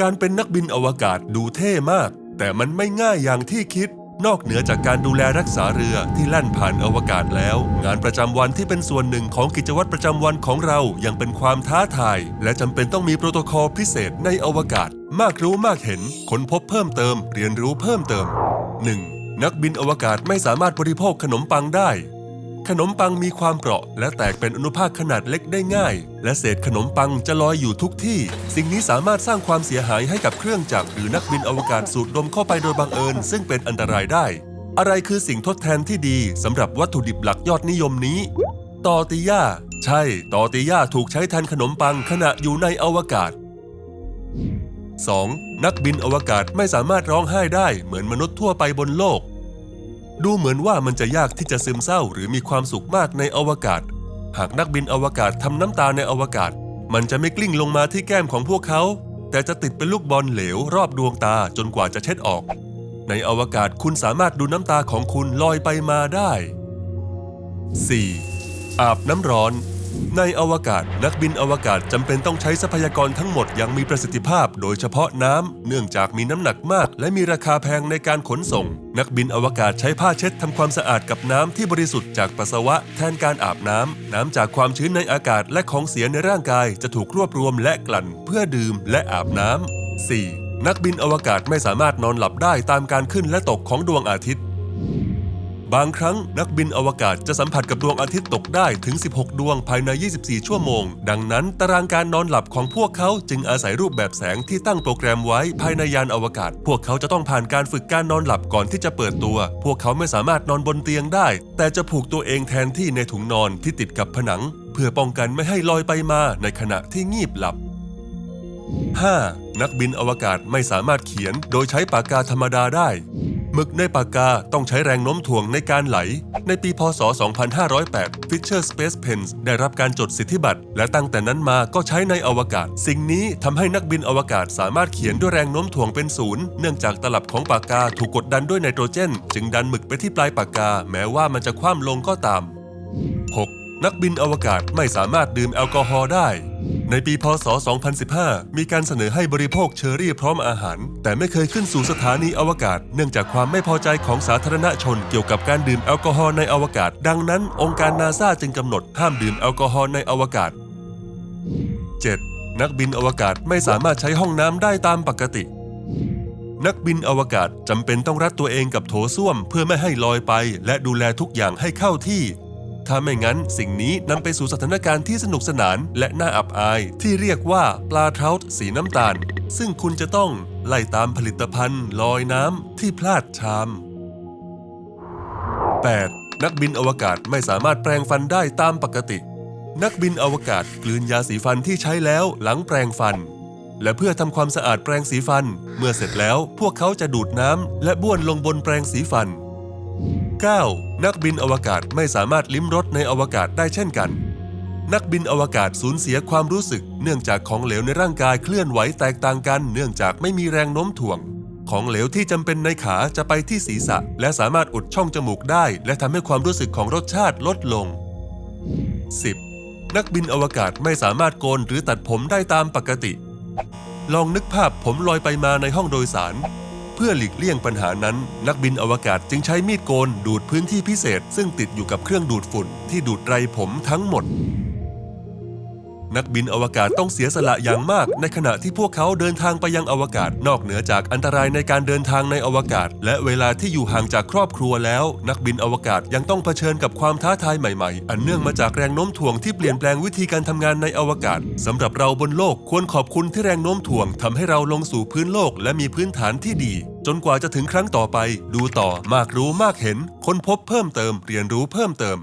การเป็นนักบินอวกาศดูเท่มาก แต่มันไม่ง่ายอย่างที่คิด นอกเหนือจากการดูแลรักษาเรือที่แล่นผ่านอวกาศแล้ว งานประจำวันที่เป็นส่วนหนึ่งของกิจวัตรประจำวันของเรายังเป็นความท้าทาย และจำเป็นต้องมีโปรโตคอลพิเศษในอวกาศ มากรู้มากเห็นค้นพบเพิ่มเติม เรียนรู้เพิ่มเติม 1. นักบินอวกาศไม่สามารถบริโภคขนมปังได้ ขนมปังมีความเปราะ และแตกเป็นอนุภาคขนาดเล็กได้ง่าย และเศษขนมปังจะลอยอยู่ทุกที่ สิ่งนี้สามารถสร้างความเสียหายให้กับเครื่องจักรหรือนักบินอวกาศสูดดมเข้าไปโดยบังเอิญ ซึ่งเป็นอันตรายได้ อะไรคือสิ่งทดแทนที่ดีสำหรับวัตถุดิบหลักยอดนิยมนี้ตอติย่าใช่ ตอติย่าถูกใช้แทนขนมปังขณะอยู่ในอวกาศ 2. นักบินอวกาศไม่สามารถร้องไห้ได้เหมือนมนุษย์ทั่วไปบนโลก ดูเหมือนว่ามันจะยากที่จะซึมเศร้าหรือมีความสุขมากในอวกาศ หากนักบินอวกาศทำน้ำตาในอวกาศ มันจะไม่กลิ้งลงมาที่แก้มของพวกเขา แต่จะติดเป็นลูกบอลเหลวรอบดวงตาจนกว่าจะเช็ดออก ในอวกาศคุณสามารถดูน้ำตาของคุณลอยไปมาได้ 4. อาบน้ำร้อน ในอวกาศนักบินอวกาศจำเป็นต้องใช้ทรัพยากรทั้งหมดอย่างมีประสิทธิภาพ โดยเฉพาะน้ำเนื่องจากมีน้ำหนักมาก และมีราคาแพงในการขนส่ง นักบินอวกาศใช้ผ้าเช็ดทำความสะอาดกับน้ำที่บริสุทธิ์จากปัสสาวะแทนการอาบน้ำน้ำจากความชื้นในอากาศและของเสียในร่างกายจะถูกรวบรวมและกลั่น เพื่อดื่มและอาบน้ำ 4. นักบินอวกาศไม่สามารถนอนหลับได้ตามการขึ้นและตกของดวงอาทิตย์ บางครั้งนักบินอวกาศจะสัมผัสกับดวงอาทิตย์ตกได้ถึง 16 ดวงภายใน 24 ชั่วโมง ดังนั้นตารางการนอนหลับของพวกเขาจึงอาศัยรูปแบบแสงที่ตั้งโปรแกรมไว้ภายในยานอวกาศ พวกเขาจะต้องผ่านการฝึกการนอนหลับก่อนที่จะเปิดตัว พวกเขาไม่สามารถนอนบนเตียงได้ แต่จะผูกตัวเองแทนที่ในถุงนอนที่ติดกับผนัง เพื่อป้องกันไม่ให้ลอยไปมาในขณะที่งีบหลับ 5. นักบินอวกาศไม่สามารถเขียนโดยใช้ปากกาธรรมดาได้ หมึกในปากกาต้องใช้แรงโน้มถ่วงในการไหล ในปีพศ 2508 Fisher Space Pens ได้รับการจดสิทธิบัตร และตั้งแต่นั้นมาก็ใช้ในอวกาศ สิ่งนี้ทำให้นักบินอวกาศสามารถเขียนด้วยแรงโน้มถ่วงเป็นศูนย์เนื่องจากตลับของปากกาถูกกดดันด้วยไนโตรเจน จึงดันหมึกไปที่ปลายปากกา แม้ว่ามันจะคว่ำลงก็ตาม 6. นักบินอวกาศไม่สามารถดื่มแอลกอฮอล์ได้ ในปีพศ 2015 มีการเสนอให้บริโภคเชอรี่พร้อมอาหาร แต่ไม่เคยขึ้นสู่สถานีอวกาศ เนื่องจากความไม่พอใจของสาธารณชนเกี่ยวกับการดื่มแอลกอฮอล์ในอวกาศ ดังนั้น องค์การนาซาจึงกำหนดห้ามดื่มแอลกอฮอล์ในอวกาศ 7. นักบินอวกาศไม่สามารถใช้ห้องน้ำได้ตามปกติ นักบินอวกาศจำเป็นต้องรัดตัวเองกับโถส้วม เพื่อไม่ให้ลอยไป และดูแลทุกอย่างให้เข้าที่ ถ้าไม่งั้นสิ่งนี้นำไปสู่สถานการณ์ที่สนุกสนานและน่าอับอายที่เรียกว่าปลาเทาต์สีน้ำตาล ซึ่งคุณจะต้องไล่ตามผลิตภัณฑ์ลอยน้ำที่พลาดชาม 8. นักบินอวกาศไม่สามารถแปรงฟันได้ตามปกติ นักบินอวกาศกลืนยาสีฟันที่ใช้แล้วหลังแปรงฟัน และเพื่อทำความสะอาดแปรงสีฟัน เมื่อเสร็จแล้วพวกเขาจะดูดน้ำและบ้วนลงบนแปรงสีฟัน 9. นักบินอวกาศไม่สามารถลิ้มรสในอวกาศได้เช่นกัน นักบินอวกาศสูญเสียความรู้สึก เนื่องจากของเหลวในร่างกายเคลื่อนไหวแตกต่างกัน เนื่องจากไม่มีแรงโน้มถ่วง ของเหลวที่จำเป็นในขาจะไปที่ศีรษะ และสามารถอุดช่องจมูกได้ และทำให้ความรู้สึกของรสชาติลดลง 10. นักบินอวกาศไม่สามารถโกนหรือตัดผมได้ตามปกติ ลองนึกภาพผมลอยไปมาในห้องโดยสาร เพื่อหลีกเลี่ยงปัญหานั้น นักบินอวกาศจึงใช้มีดโกนดูดพื้นที่พิเศษ ซึ่งติดอยู่กับเครื่องดูดฝุ่นที่ดูดไรผมทั้งหมด นักบินอวกาศต้องเสียสละอย่างมาก ในขณะที่พวกเขาเดินทางไปยังอวกาศ นอกเหนือจากอันตรายในการเดินทางในอวกาศ และเวลาที่อยู่ห่างจากครอบครัวแล้ว นักบินอวกาศยังต้องเผชิญกับความท้าทายใหม่ๆ อันเนื่องมาจากแรงโน้มถ่วงที่เปลี่ยนแปลงวิธีการทำงานในอวกาศสำหรับเราบนโลกควรขอบคุณที่แรงโน้มถ่วงทำให้เราลงสู่พื้นโลก และมีพื้นฐานที่ดี จนกว่าจะถึงครั้งต่อไป ดูต่อมากรู้มากเห็น ค้นพบเพิ่มเติม เรียนรู้เพิ่มเติม